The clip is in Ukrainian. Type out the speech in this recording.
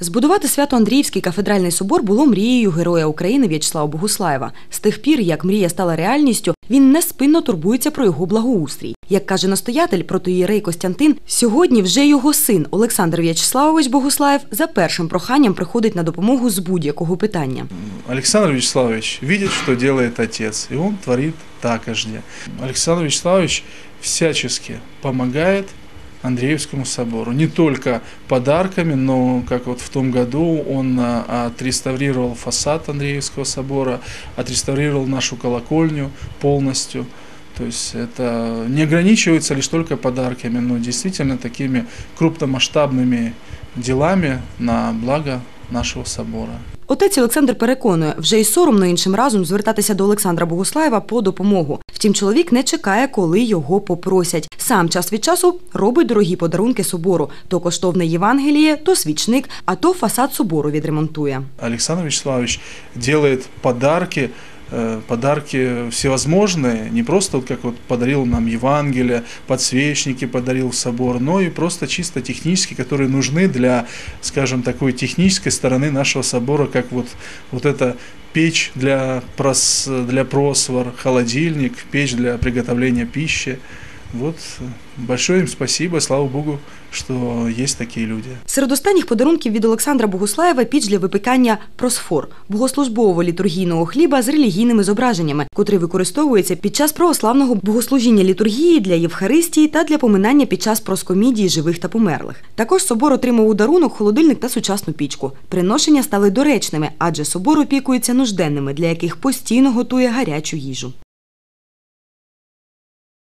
Збудувати свято-Андріївський кафедральний собор було мрією героя України В'ячеслава Богуслаєва. З тих пір, як мрія стала реальністю, він неспинно турбується про його благоустрій. Як каже настоятель протоїрей Костянтин, сьогодні вже його син Олександр В'ячеславович Богуслаєв за першим проханням приходить на допомогу з будь-якого питання. Александр Вячеславович видит, что делает отец, и он творит такожде. Александр Вячеславович всячески помогает Андреевскому собору. Не только подарками, но как вот в том году он а, отреставрировал фасад Андреевского собора, отреставрировал нашу колокольню полностью. То есть это не ограничивается лишь только подарками, но действительно такими крупномасштабными делами на благо нашего собора. Отець Олександр переконує, вже й соромно іншим разом звертатися до Олександра Богуслаєва по допомогу. Втім, чоловік не чекає, коли його попросять. Сам час від часу робить дорогі подарунки собору: то коштовне Євангеліє, то свічник, а то фасад собору відремонтує. Олександр Вячеславович робить подарки, подарки всевозможные, не просто вот как вот подарил нам Евангелие, подсвечники подарил собор, но и просто чисто технические, которые нужны для, скажем, такой технической стороны нашего собора, как вот, вот эта печь для, прос, для просвор, холодильник, печь для приготовления пищи. Вот большое им спасибо, слава Богу, что есть такие люди. Серед останніх подарунків від Олександра Богуслаєва піч для випікання просфор богослужбового літургійного хліба з релігійними зображеннями, котрий використовується під час православного богослужіння літургії для Євхаристії та для поминання під час проскомідії живих та померлих. Також собор отримав у дарунок холодильник та сучасну пічку. Приношення стали доречними, адже собор опікується нужденними, для яких постійно готує гарячу їжу.